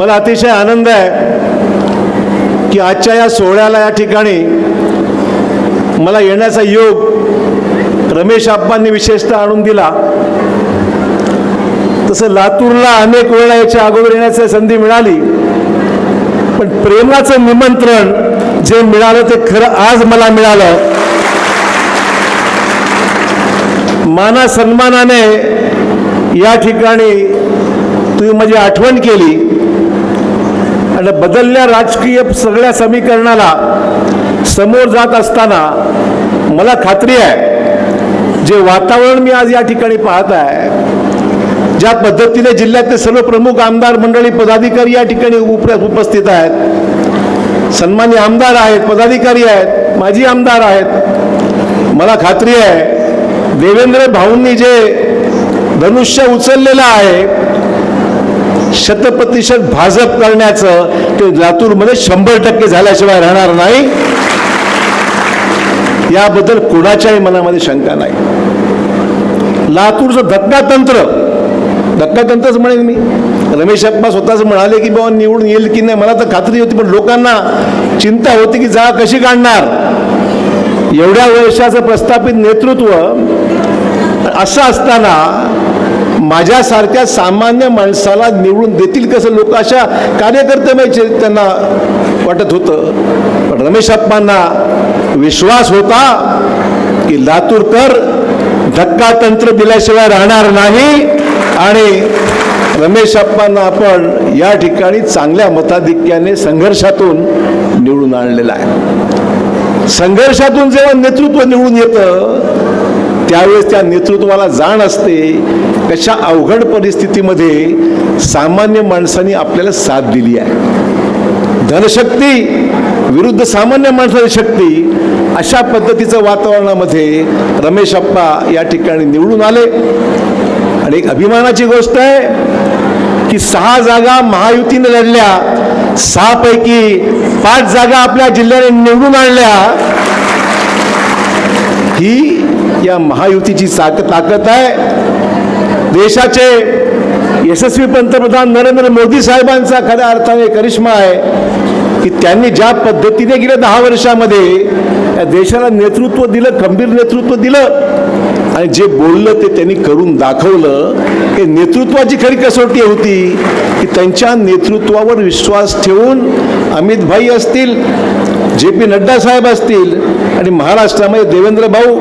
मला अतिशय आनंद आहे की आजच्या या सोहळ्याला या ठिकाणी मला येण्याचा योग रमेश आप्पांनी विशेषतः आणून दिला. तसं लातूरला अनेक वेळा याच्या अगोदर येण्याची संधी मिळाली. पण प्रेमाचं निमंत्रण जे मिळालं ते खरं आज मला मिळालं. माना सन्मानाने या ठिकाणी तुम्ही माझी आठवण केली. आणि बदलल्या राजकीय सगळ्या समीकरणाला समोर जात असताना मला खात्री आहे जे वातावरण मी आज या ठिकाणी पाहत आहे ज्या पद्धतीने जिल्ह्यातले सर्व प्रमुख आमदार मंडळी पदाधिकारी या ठिकाणी उप उपस्थित आहेत सन्मान्य आमदार आहेत पदाधिकारी आहेत माजी आमदार आहेत मला खात्री आहे देवेंद्र भाऊंनी जे धनुष्य उचललेलं आहे शतप्रतिशत भाजप करण्याचं ते लातूरमध्ये शंभर टक्के झाल्याशिवाय राहणार नाही. याबद्दल कोणाच्याही मनामध्ये शंका नाही. लातूरचं धक्कातंत्र धक्कातंत्रच म्हणेन मी. रमेश अप्पा स्वतःच म्हणाले की बाबा निवडून येईल की नाही? मला तर खात्री होती पण लोकांना चिंता होती की जागा कशी काढणार? एवढ्या वर्षाचं प्रस्थापित नेतृत्व असं असताना माझ्यासारख्या सामान्य माणसाला निवडून देतील कसं? लोक अशा कार्यकर्ते त्यांना वाटत होतं. पण रमेश अप्पांना विश्वास होता की लातूरकर धक्का तंत्र दिल्याशिवाय राहणार नाही आणि रमेश अप्पांना आपण या ठिकाणी चांगल्या मताधिक्याने संघर्षातून निवडून आणलेला आहे. संघर्षातून जेव्हा नेतृत्व निवडून येतं त्यावेळेस त्या नेतृत्वाला जाण असते. कशा अवघड परिस्थितीमध्ये सामान्य माणसांनी आपल्याला साथ दिली आहे. धनशक्ती विरुद्ध सामान्य माणसाची शक्ती अशा पद्धतीचं वातावरणामध्ये रमेश अप्पा या ठिकाणी निवडून आले. आणि एक अभिमानाची गोष्ट आहे की सहा जागा महायुतीने लढल्या सहापैकी पाच जागा आपल्या जिल्ह्याने निवडून आणल्या. ही या महायुतीची साक ताकद आहे. देशाचे यशस्वी पंतप्रधान नरेंद्र मोदी साहेबांचा खऱ्या अर्थाने करिश्मा आहे की त्यांनी ज्या पद्धतीने गेल्या दहा वर्षामध्ये या देशाला नेतृत्व दिलं खंबीर नेतृत्व दिलं आणि जे बोललं ते त्यांनी करून दाखवलं हे नेतृत्वाची खरी कसोटी होती की त्यांच्या नेतृत्वावर विश्वास ठेवून अमित भाई असतील जे पी नड्डा साहेब असतील आणि महाराष्ट्रामध्ये देवेंद्र भाऊ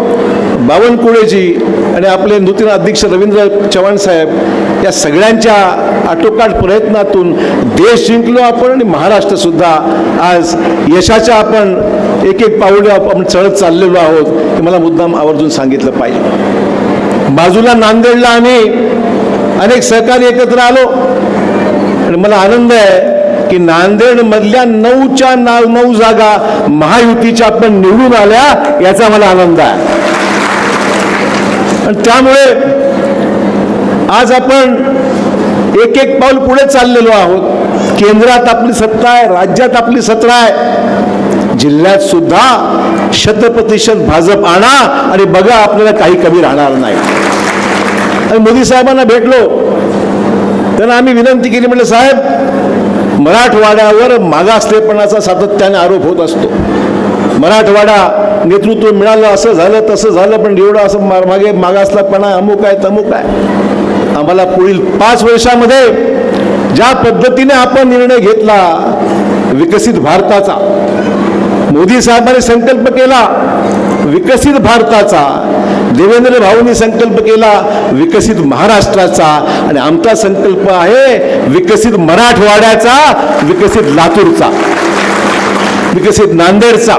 बावनकुळेजी आणि आपले नूतन अध्यक्ष रवींद्र चव्हाण साहेब या सगळ्यांच्या आटोकाट प्रयत्नातून देश जिंकलो आपण आणि महाराष्ट्र सुद्धा. आज यशाच्या आपण एक एक पाऊले आपण चढत चाललेलो आहोत हे मला मुद्दाम आवर्जून सांगितलं पाहिजे. बाजूला नांदेडला आम्ही अनेक सहकारी एकत्र आलो. आणि मला आनंद आहे की नांदेडमधल्या नऊच्या ना नऊ जागा महायुतीच्या आपण निवडून आल्या याचा मला आनंद आहे. आणि त्यामुळे आज आपण एक एक पाऊल पुढे चाललेलो आहोत. केंद्रात आपली सत्ता आहे राज्यात आपली सत्ता आहे. जिल्ह्यात सुद्धा शतप्रतिशत भाजप आणा आणि बघा आपल्याला काही कमी राहणार नाही. आणि मोदी साहेबांना भेटलो. त्यांना आम्ही विनंती केली म्हटलं साहेब मराठवाड्यावर मागासलेपणाचा सातत्याने आरोप होत असतो. मराठवाडा नेतृत्व मिळालं असं झालं तसं झालं पण एवढं असं मागे मागासलापणा अमुक आहे तमुक आहे. आम्हाला पुढील पाच वर्षामध्ये ज्या पद्धतीने आपण निर्णय घेतला विकसित भारताचा मोदी साहेबांनी संकल्प केला विकसित भारताचा देवेंद्र भाऊंनी संकल्प केला विकसित महाराष्ट्राचा आणि आमचा संकल्प आहे विकसित मराठवाड्याचा विकसित लातूरचा विकसित नांदेडचा.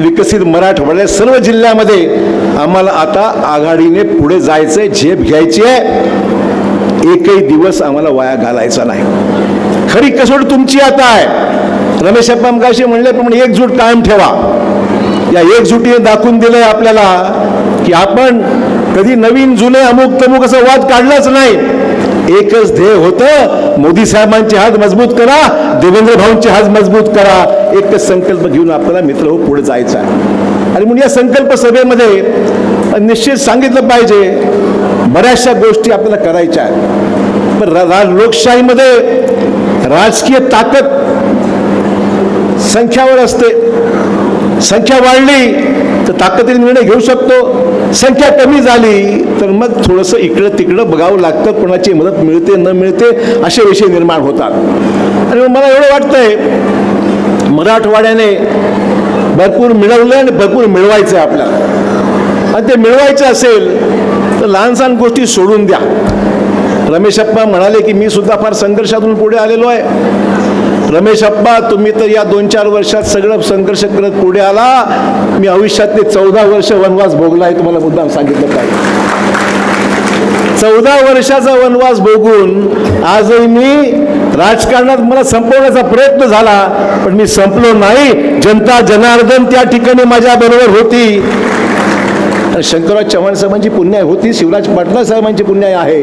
विकसित मराठवाड्या सर्व जिल्ह्यामध्ये आम्हाला आता आघाडीने पुढे जायचंय झेप घ्यायची आहे. एकही दिवस आम्हाला वाया घालायचा नाही. खरी कसोट तुमची आता आहे. रमेश अप्पा म्हणले पण एकजूट कायम ठेवा. या एकजुटीने दाखवून दिलंय आपल्याला की आपण कधी नवीन जुने अमुक तमुक असं वाद काढलाच नाही. एकच ध्येय होतं मोदी साहेबांचे हात मजबूत करा देवेंद्र भाऊंचे हात मजबूत करा. एकच संकल्प घेऊन आपल्याला मित्र हो पुढे जायचा आहे. आणि म्हणून या संकल्प सभेमध्ये निश्चित सांगितलं पाहिजे बऱ्याचशा गोष्टी आपल्याला करायच्या आहेत. पण रा- लोकशाहीमध्ये राजकीय ताकद संख्यावर असते. संख्या वाढली तर ताकदीने निर्णय घेऊ शकतो. संख्या कमी झाली तर मग थोडंसं इकडं तिकडं बघावं लागतं कोणाची मदत मिळते न मिळते असे विषय निर्माण होतात. आणि मला एवढं वाटतंय मराठवाड्याने भरपूर मिळवलं आणि भरपूर मिळवायचं आहे आपल्याला. आणि ते मिळवायचं असेल तर लहान सहान गोष्टी सोडून द्या. रमेश अप्पा म्हणाले की मी सुद्धा फार संघर्षातून पुढे आलेलो आहे. रमेश अप्पा तुम्ही तर या दोन चार वर्षात सगळं संघर्ष करत पुढे आला. मी आयुष्यातले चौदा वर्ष वनवास भोगला आहे तुम्हाला मुद्दाम सांगितलं पाहिजे. चौदा वर्षाचा वनवास भोगून आजही मी राजकारणात मला संपवण्याचा प्रयत्न झाला पण मी संपलो नाही. जनता जनार्दन त्या ठिकाणी माझ्या बरोबर होती. शंकरराव चव्हाण साहेबांची पुण्याय होती शिवराज पाटला साहेबांची पुण्याय आहे.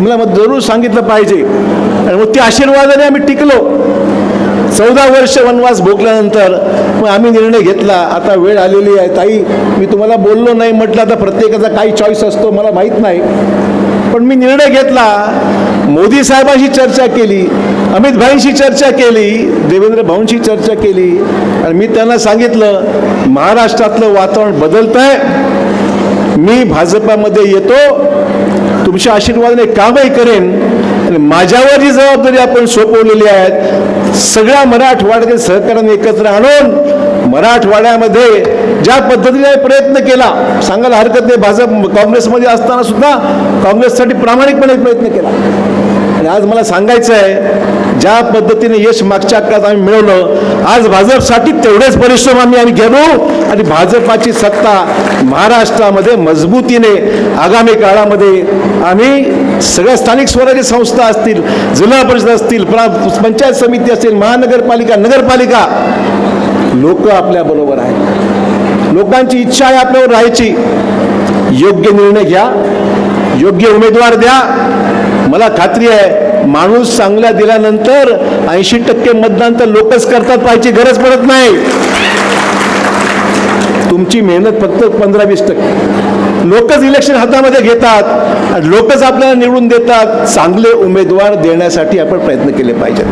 मला मग जरूर सांगितलं पाहिजे. आणि मग त्या आशीर्वादाने आम्ही टिकलो. चौदा वर्ष वनवास भोगल्यानंतर मग आम्ही निर्णय घेतला. आता वेळ आलेली आहे. ताई मी तुम्हाला बोललो नाही म्हटलं आता प्रत्येकाचा काही चॉईस असतो मला माहीत नाही. पण मी निर्णय घेतला. मोदी साहेबांशी चर्चा केली अमित भाईंशी चर्चा केली देवेंद्र भाऊंशी चर्चा केली. आणि मी त्यांना सांगितलं महाराष्ट्रातलं वातावरण बदलत आहे मी भाजपामध्ये येतो तुमच्या आशीर्वादाने कामही करेन. आणि माझ्यावर जी जबाबदारी आपण सोपवलेली आहे सगळ्या मराठवाड्यातील सहकार्याने एकत्र आणून मराठवाड्यामध्ये ज्या पद्धतीने प्रयत्न केला सांगायला हरकत नाही भाजप काँग्रेसमध्ये असताना सुद्धा काँग्रेससाठी प्रामाणिकपणे प्रयत्न केला. आणि आज मला सांगायचं आहे ज्या पद्धतीने यश मागच्या काळात आम्ही मिळवलं आज भाजपसाठी तेवढेच परिश्रम आम्ही आम्ही घेऊ आणि भाजपाची सत्ता महाराष्ट्रामध्ये मजबूतीने आगामी काळामध्ये आम्ही सगळ्या स्थानिक स्वराज्य संस्था असतील जिल्हा परिषद असतील प्रा पंचायत समिती असतील महानगरपालिका नगरपालिका लोक आपल्या बरोबर आहेत. लोकांची इच्छा आहे आपल्यावर राहायची. योग्य निर्णय घ्या. योग्य उमेदवार द्या. मला खात्री आहे माणूस चांगल्या दिल्यानंतर ऐंशी टक्के मतदान तर लोकच करतात पाहिजे गरज पडत नाही. तुमची मेहनत फक्त पंधरा वीस टक्के. लोकच इलेक्शन हातामध्ये घेतात आणि लोकच आपल्याला निवडून देतात. चांगले उमेदवार देण्यासाठी आपण प्रयत्न केले पाहिजेत.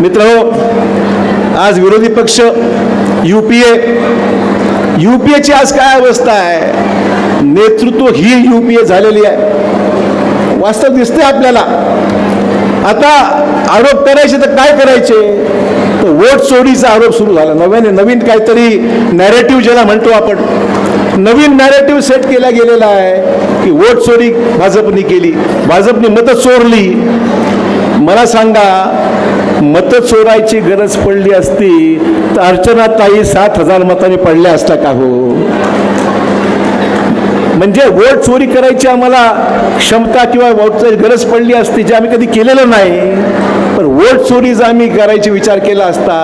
मित्र आज विरोधी पक्ष युपीए युपीएची आज काय अवस्था आहे? नेतृत्व ही युपीए झालेली आहे. वास्तव दिसते आपल्याला. आता आरोप करायचे तर काय करायचे? तर वोट चोरीचा आरोप सुरू झाला. नव्याने नवीन काहीतरी नॅरेटिव्ह ज्याला म्हणतो आपण नवीन नॅरेटिव्ह सेट केला गेलेला आहे की वोट चोरी भाजपने केली भाजपने मतं चोरली. मला सांगा मतं चोरायची गरज पडली असती तर अर्चना ताई सात हजार मताने पडल्या असता का हो? म्हणजे वोट चोरी करायची आम्हाला क्षमता किंवा वोटची गरज पडली असती जे आम्ही कधी केलेलं नाही पण वोट चोरी जर आम्ही करायची विचार केला असता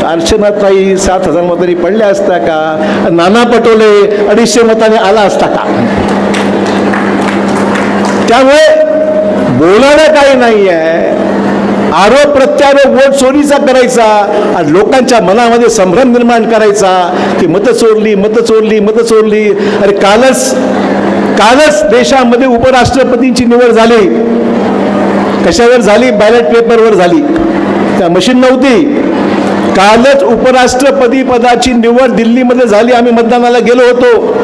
तर अर्चनाताई सात हजार मतांनी पडल्या असता का? नाना पटोले अडीचशे मताने आला असता का? त्यामुळे बोलायला काही नाही आहे आरोप प्रत्यारोप वोट चोरीचा करायचा आणि लोकांच्या मनामध्ये संभ्रम निर्माण करायचा. की मतं चोरली मतं चोरली मतं चोरली. अरे कालच कालच देशामध्ये उपराष्ट्रपतींची निवड झाली. कशावर झाली? बॅलेट पेपरवर झाली. त्या मशीन नव्हती. कालच उपराष्ट्रपती पदाची निवड दिल्लीमध्ये झाली. आम्ही मतदानाला गेलो होतो.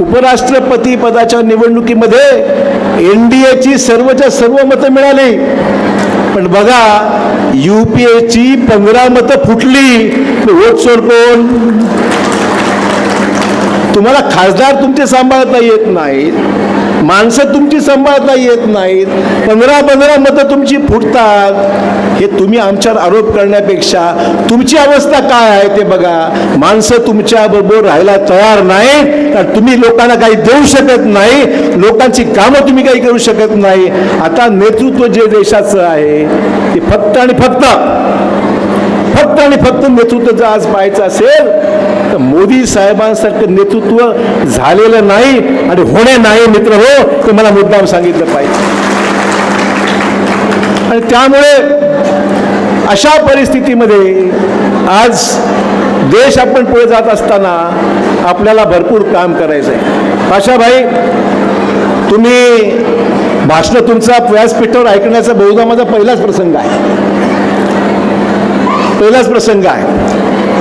उपराष्ट्रपती पदाच्या निवडणुकीमध्ये एनडीएची सर्वच्या सर्व मतं मिळाली. पण बघा युपीएची पंधरा मतं फुटली. वोट चोर कोण तुम्हाला खासदार तुमचे सांभाळता येत नाहीत. माणसं तुमची सांभाळता येत नाहीत. पंधरा पंधरा मतं तुमची फुटतात. हे तुम्ही आमच्यावर आरोप करण्यापेक्षा तुमची अवस्था काय आहे ते बघा. माणसं तुमच्या बरोबर राहायला तयार नाही तर तुम्ही लोकांना काही देऊ शकत नाही. लोकांची कामं तुम्ही काही करू शकत नाही. आता नेतृत्व जे देशाचं आहे ते फक्त आणि फक्त फक्त आणि फक्त नेतृत्व जर आज पाहायचं असेल तर मोदी साहेबांसारखं नेतृत्व झालेलं नाही आणि होणे नाही मित्र हो ते मला मुद्दाम सांगितलं पाहिजे. आणि त्यामुळे अशा परिस्थितीमध्ये आज देश आपण पुढे जात असताना आपल्याला भरपूर काम करायचं आहे भाई तुम्ही भाषणं तुमचा व्यासपीठावर ऐकण्याचा बहुधा माझा पहिलाच प्रसंग आहे. पहिलाच प्रसंग आहे.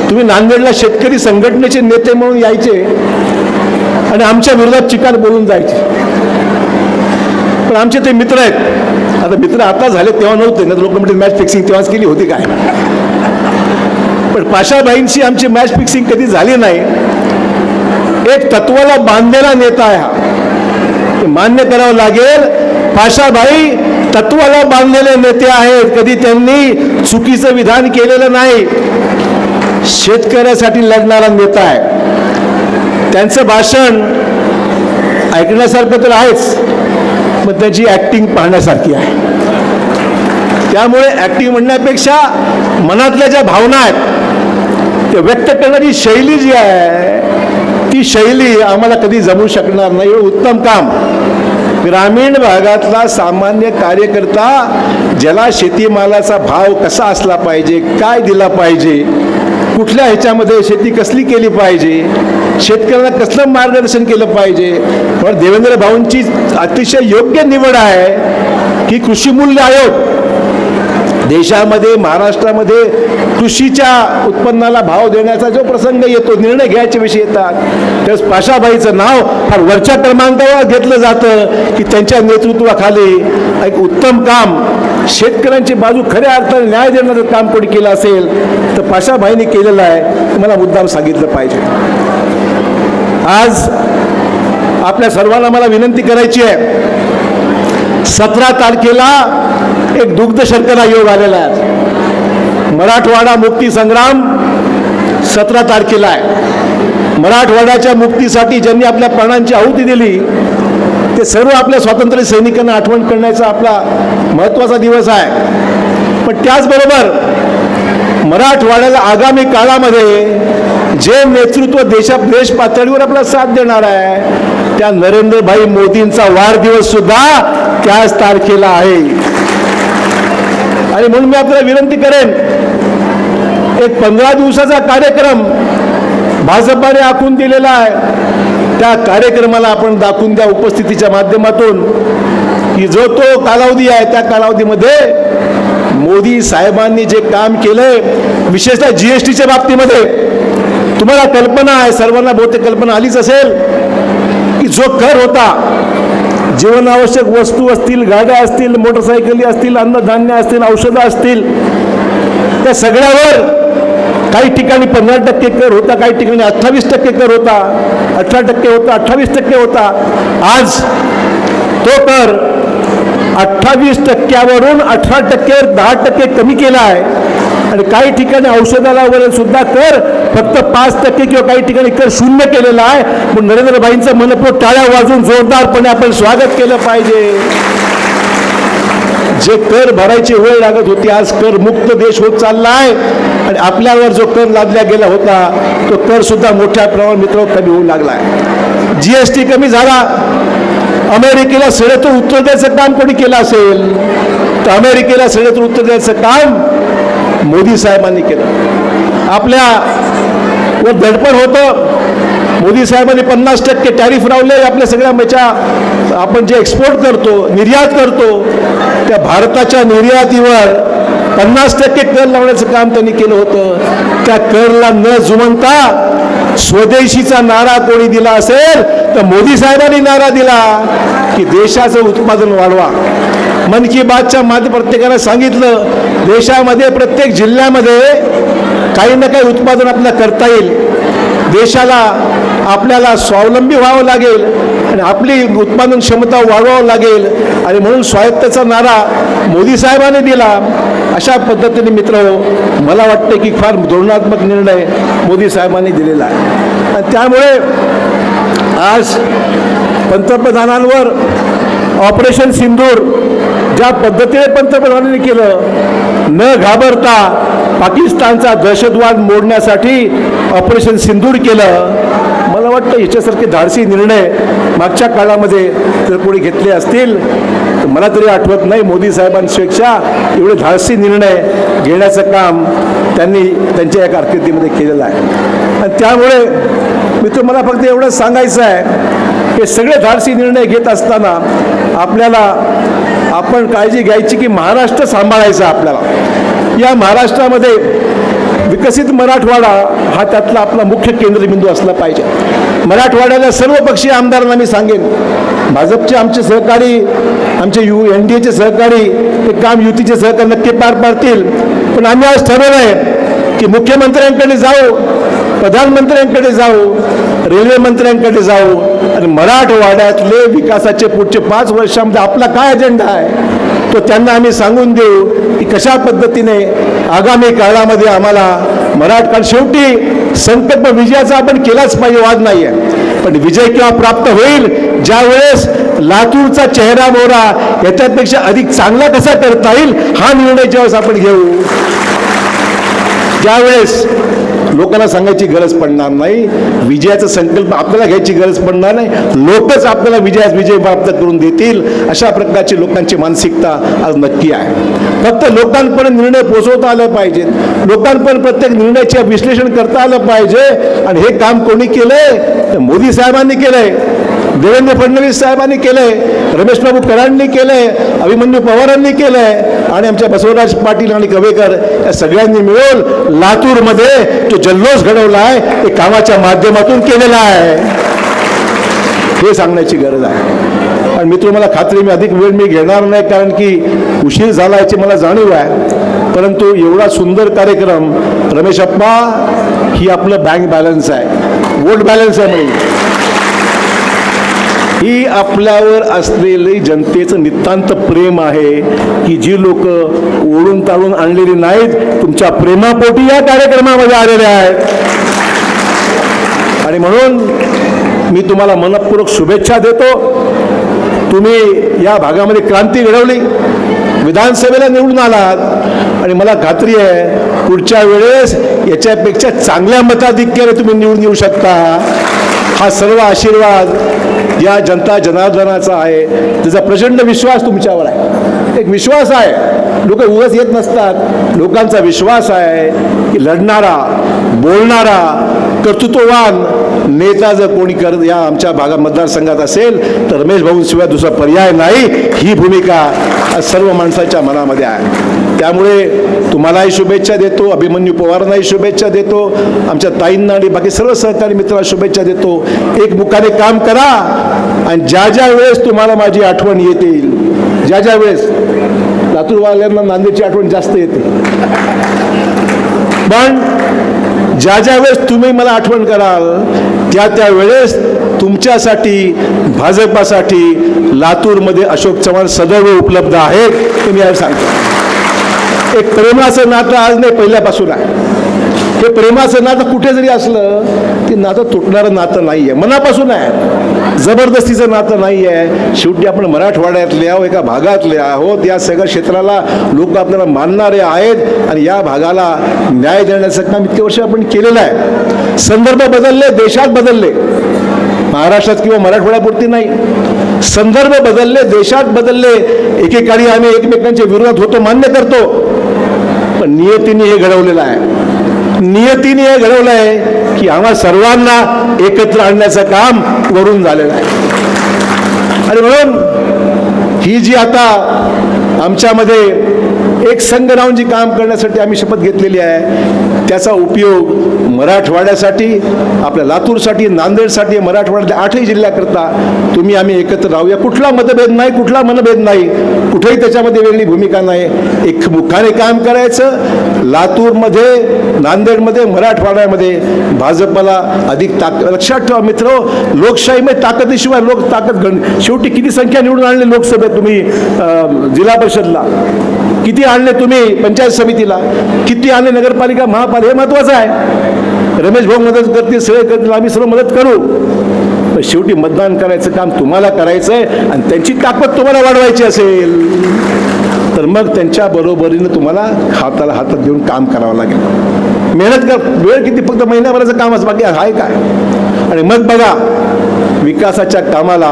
तुम्ही नांदेडला शेतकरी संघटनेचे नेते म्हणून यायचे आणि आमच्या विरोधात चिकार बोलून जायचे. पण आमचे ते मित्र आहेत. आता मित्र आता झाले तेव्हा नव्हते. ना लोक म्हणजे मॅच फिक्सिंग तेव्हाच केली होती काय? पण पाशाबाईंशी आमची मॅच फिक्सिंग कधी झाली नाही. एक तत्वाला बांधलेला नेता आहे हा. ते मान्य करावं लागेल पाशाबाई तत्वाला बांधलेले नेते आहेत. कधी त्यांनी चुकीचं विधान केलेलं नाही. शेतकऱ्यासाठी लढणारा नेता आहे. त्यांचं भाषण ऐकण्यासारखं तर आहेच. मग त्याची ॲक्टिंग पाहण्यासारखी आहे. त्यामुळे ॲक्टिंग म्हणण्यापेक्षा मनातल्या ज्या भावना आहेत ते व्यक्त करणारी शैली जी आहे ती शैली आम्हाला कधी जमू शकणार नाही. उत्तम काम. ग्रामीण भागातला सामान्य कार्यकर्ता ज्याला शेतीमालाचा भाव कसा असला पाहिजे काय दिला पाहिजे कुठल्या ह्याच्यामध्ये शेती कसली केली पाहिजे शेतकऱ्यांना कसलं मार्गदर्शन केलं पाहिजे? पण देवेंद्र भाऊंची अतिशय योग्य निवड आहे की कृषी मूल्य आयोग. देशामध्ये महाराष्ट्रामध्ये कृषीच्या उत्पन्नाला भाव देण्याचा जो प्रसंग येतो निर्णय घ्यायचे विषय येतात. त्यावेळेस पाशाबाईचं नाव फार वरच्या क्रमांकावर घेतलं जातं की त्यांच्या नेतृत्वाखाली एक उत्तम काम शेतकऱ्यांची बाजू खऱ्या अर्थाने न्याय देण्याचं काम कोणी केलं असेल तर पाशाबाईंनी केलेलं आहे. मला मुद्दाम सांगितलं पाहिजे. आज आपल्या सर्वांना मला विनंती करायची आहे. सतरा तारखेला एक दुग्ध शर्करा योग आलेला आहे. मराठवाडा मुक्ती संग्राम सतरा तारखेला आहे. मराठवाड्याच्या मुक्तीसाठी ज्यांनी आपल्या प्राणांची आहुती दिली ते सर्व आपल्या स्वातंत्र्य सैनिकांना आठवण करण्याचा आपला महत्त्वाचा दिवस आहे. पण त्याचबरोबर मराठवाड्याला आगामी काळामध्ये जे नेतृत्व देशा देश पातळीवर आपला साथ देणार आहे त्या नरेंद्रभाई मोदींचा वाढदिवस सुद्धा त्याच तारखेला आहे. आणि म्हणून मी आपल्याला विनंती करेन एक पंधरा दिवसाचा कार्यक्रम भाजपाने आखून दिलेला आहे. त्या कार्यक्रमाला आपण दाखवून द्या उपस्थितीच्या माध्यमातून की जो तो कालावधी आहे त्या कालावधीमध्ये मोदी साहेबांनी जे काम केलंय विशेषतः जी एस बाबतीमध्ये तुम्हाला कल्पना आहे सर्वांना बहुतेक कल्पना आलीच असेल की जो कर होता जीवनावश्यक वस्तू असतील गाड्या असतील मोटरसायकली असतील अन्नधान्य असतील औषधं असतील त्या सगळ्यावर काही ठिकाणी पंधरा टक्के कर होता काही ठिकाणी अठ्ठावीस टक्के कर होता अठरा टक्के होता अठ्ठावीस टक्के होता. आज तो कर अठ्ठावीस टक्क्यावरून अठरा टक्क्यावर दहा टक्के कमी केला आहे. आणि काही ठिकाणी औषधाला वगैरे सुद्धा कर फक्त पाच टक्के किंवा काही ठिकाणी कर शून्य केलेला आहे. पण नरेंद्रभाईंचं मनपूर टाळ्या वाजून जोरदारपणे आपण स्वागत केलं पाहिजे. जे कर भरायची वेळ लागत होती आज कर मुक्त देश होत चालला आहे आणि आपल्यावर जो कर लादला गेला होता तो कर सुद्धा मोठ्या प्रमाणात मित्र कमी होऊ लागला आहे जी एस टी कमी झाला. अमेरिकेला सडेतून उत्तर द्यायचं काम कोणी केलं असेल? तर अमेरिकेला सडेतून उत्तर द्यायचं काम मोदी साहेबांनी केलं. आपल्या वर दडपण होतं मोदी साहेबांनी पन्नास टक्के टॅरिफ लावले आपल्या सगळ्या मच्या आपण जे एक्सपोर्ट करतो निर्यात करतो त्या भारताच्या निर्यातीवर पन्नास टक्के कर लावण्याचं काम त्यांनी केलं होतं. त्या करला न जुमनता स्वदेशीचा नारा कोणी दिला असेल तर मोदी साहेबांनी नारा दिला की देशाचं उत्पादन वाढवा. मन की बातच्या माध्यम प्रत्येकाला सांगितलं देशामध्ये प्रत्येक जिल्ह्यामध्ये काही ना काही उत्पादन आपल्याला करता येईल. देशाला आपल्याला स्वावलंबी व्हावं लागेल आणि आपली उत्पादन क्षमता वाढवावं लागेल. आणि म्हणून स्वायत्ताचा नारा मोदी साहेबांनी दिला. अशा पद्धतीने मित्र हो, मला वाटतं की फार धोरणात्मक निर्णय मोदी साहेबांनी दिलेला आहे. आणि त्यामुळे आज पंतप्रधानांवर ऑपरेशन सिंदूर ज्या पद्धतीने पंतप्रधानांनी केलं न घाबरता पाकिस्तानचा दहशतवाद मोडण्यासाठी ऑपरेशन सिंदूर केलं मला वाटतं याच्यासारखे धाडसी निर्णय मागच्या काळामध्ये जर कोणी घेतले असतील तर मला तरी आठवत नाही मोदी साहेबांपेक्षा एवढे धाडसी निर्णय घेण्याचं काम त्यांनी त्यांच्या या कारकिर्दीमध्ये केलेलं आहे. आणि त्यामुळे मित्र मला फक्त एवढंच सांगायचं आहे हे सगळे धाडसी निर्णय घेत असताना आपल्याला आपण काळजी घ्यायची की महाराष्ट्र सांभाळायचा आपल्याला. या महाराष्ट्रामध्ये विकसित मराठवाडा हा त्यातला आपला मुख्य केंद्रबिंदू असला पाहिजे. मराठवाड्याला सर्व पक्षीय आमदारांना मी सांगेन भाजपचे आमचे सहकारी आमचे यू एन डी एचे सहकारी ते काम युतीचे सहकारी नक्की पार पाडतील. पण आम्ही आज ठरवलं आहे की मुख्यमंत्र्यांकडे जाऊ प्रधानमंत्र्यांकडे जाऊ रेल्वे मंत्र्यांकडे जाऊ आणि मराठवाड्यातले विकासाचे पुढचे पाच वर्षामध्ये आपला काय अजेंडा आहे तो त्यांना आम्ही सांगून देऊ की कशा पद्धतीने आगामी काळामध्ये आम्हाला मराठवाड शेवटी संकल्प विजयाचा आपण केलाच पाहिजे वाद नाही आहे पण विजय केव्हा प्राप्त होईल ज्यावेळेस लातूरचा चेहरा मोहरा याच्यापेक्षा अधिक चांगला कसा करता येईल हा निर्णय ज्यावेळेस आपण घेऊ. ज्यावेळेस लोकांना सांगायची गरज पडणार नाही. विजयाचा संकल्प आपल्याला घ्यायची गरज पडणार नाही. लोकच आपल्याला विजयास विजय प्राप्त करून देतील. अशा प्रकारची लोकांची मानसिकता आज नक्की आहे. फक्त लोकांपर्यंत निर्णय पोहोचवता आले पाहिजेत लोकांपर्यंत प्रत्येक निर्णयाचे विश्लेषण करता आलं पाहिजे. आणि हे काम कोणी केलंय? तर मोदी साहेबांनी केलंय. देवेंद्र फडणवीस साहेबांनी केलंय रमेश बाबू कराडांनी केलंय अभिमन्यू पवारांनी केलंय आणि आमच्या बसवराज पाटील आणि कवेकर या सगळ्यांनी मिळून लातूरमध्ये जो जल्लोष घडवला आहे ते कामाच्या माध्यमातून केलेला आहे. हे सांगण्याची गरज आहे. आणि मित्र मला खात्री मी अधिक वेळ मी घेणार नाही कारण की उशीर झाला याची मला जाणीव आहे. परंतु एवढा सुंदर कार्यक्रम रमेश अप्पा ही आपलं बँक बॅलन्स आहे. वोट बॅलन्स आहे म्हणजे ही आपल्यावर असलेली जनतेचं नितांत प्रेम आहे की जी लोक ओढून ताळून आणलेली नाहीत तुमच्या प्रेमापोटी या कार्यक्रमामध्ये आलेले आहेत. आणि म्हणून मी तुम्हाला मनपूर्वक शुभेच्छा देतो. तुम्ही या भागामध्ये क्रांती घडवली विधानसभेला निवडून आलात आणि मला खात्री आहे पुढच्या वेळेस याच्यापेक्षा चांगल्या मताधिक्याने तुम्ही निवडून येऊ शकता. हा सर्व आशीर्वाद या जनता जनार्दनाचा आहे. त्याचा प्रचंड विश्वास तुमच्यावर आहे. एक विश्वास आहे. लोक उगाच येत नसतात. लोकांचा विश्वास आहे की लढणारा बोलणारा कर्तृत्ववान नेता जर कोणी कर या आमच्या भागा मतदारसंघात असेल तर रमेश भाऊंशिवाय दुसरा पर्याय नाही. ही भूमिका आज सर्व माणसाच्या मनामध्ये आहे. त्यामुळे तुम्हालाही शुभेच्छा देतो अभिमन्यू पवारांनाही शुभेच्छा देतो आमच्या ताईंना आणि बाकी सर्व सहकारी मित्रांना शुभेच्छा देतो. एक मुखाने काम करा आणि ज्या ज्या वेळेस तुम्हाला माझी आठवण येतील ज्या ज्या वेळेस लातूरवाल्यांना नांदेडची आठवण जास्त येते. पण ज्या ज्या वेळेस तुम्ही मला आठवण कराल त्या त्या वेळेस तुमच्यासाठी भाजपासाठी लातूरमध्ये अशोक चव्हाण सदैव उपलब्ध आहेत ते मी सांगतो. एक प्रेमाचं नातं आज नाही पहिल्यापासून आहे. हे प्रेमाचं नातं कुठे जरी असलं ते नातं तुटणारं नातं नाही आहे मनापासून आहे. जबरदस्तीचं नातं नाही आहे शेवटी आपण मराठवाड्यातले आहोत एका भागातले आहोत. या सगळ्या क्षेत्राला लोक आपल्याला मानणारे आहेत आणि या भागाला न्याय देण्याचं काम इतके वर्ष आपण केलेलं आहे. संदर्भ बदलले देशात बदलले. महाराष्ट्रात किंवा मराठवाड्यापुरती नाही. संदर्भ बदलले देशात बदलले. एकेकाळी आम्ही एकमेकांच्या विरोधात होतो मान्य करतो. पण नियतीने हे घडवलेलं आहे. नियतीने हे घडवलं आहे की आम्हा सर्वांना एकत्र आणण्याचं काम वरून झालेलं आहे. आणि म्हणून ही जी आता आमच्यामध्ये एक संघ राहून जी काम करण्यासाठी आम्ही शपथ घेतलेली आहे त्याचा उपयोग मराठवाड्यासाठी आपल्या लातूरसाठी नांदेडसाठी मराठवाड्यातल्या आठही जिल्ह्याकरता तुम्ही आम्ही एकत्र राहूया. कुठला मतभेद नाही कुठला मनभेद नाही कुठेही त्याच्यामध्ये वेगळी भूमिका नाही. एक मुखाने काम करायचं लातूरमध्ये नांदेडमध्ये मराठवाड्यामध्ये भाजपला अधिक ताकद लक्षात ठेवा मित्र लोकशाहीमध्ये ताकदीशिवाय लोक ताकद गण शेवटी किती संख्या निवडून आणली लोकसभेत तुम्ही? जिल्हा परिषद परिषदला. किती आणले तुम्ही पंचायत समितीला? किती आणले नगरपालिका महापालिका? हे महत्वाचं आहे. रमेश भाऊ मदत करतील सगळे करतील आम्ही सर्व मदत करू. पण शेवटी मतदान करायचं काम तुम्हाला करायचं आहे आणि त्यांची ताकद तुम्हाला वाढवायची असेल. तर मग त्यांच्या बरोबरीनं तुम्हाला हाताला हातात देऊन काम करावं लागेल. मेहनत कर वेळ किती फक्त महिन्याभराचं काम असं बाकी आहे काय? आणि मग बघा विकासाच्या कामाला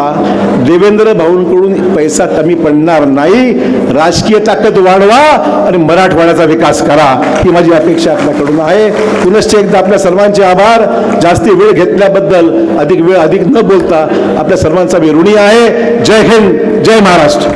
देवेंद्र भाऊंकडून पैसा कमी पडणार नाही. राजकीय ताकद वाढवा आणि मराठवाड्याचा विकास करा. ही माझी अपेक्षा आपल्याकडून आहे. पुनश्च एकदा आपल्या सर्वांचे आभार. जास्ती वेळ घेतल्याबद्दल अधिक वेळ अधिक न बोलता आपल्या सर्वांचा मी ऋणी आहे. जय हिंद जय महाराष्ट्र.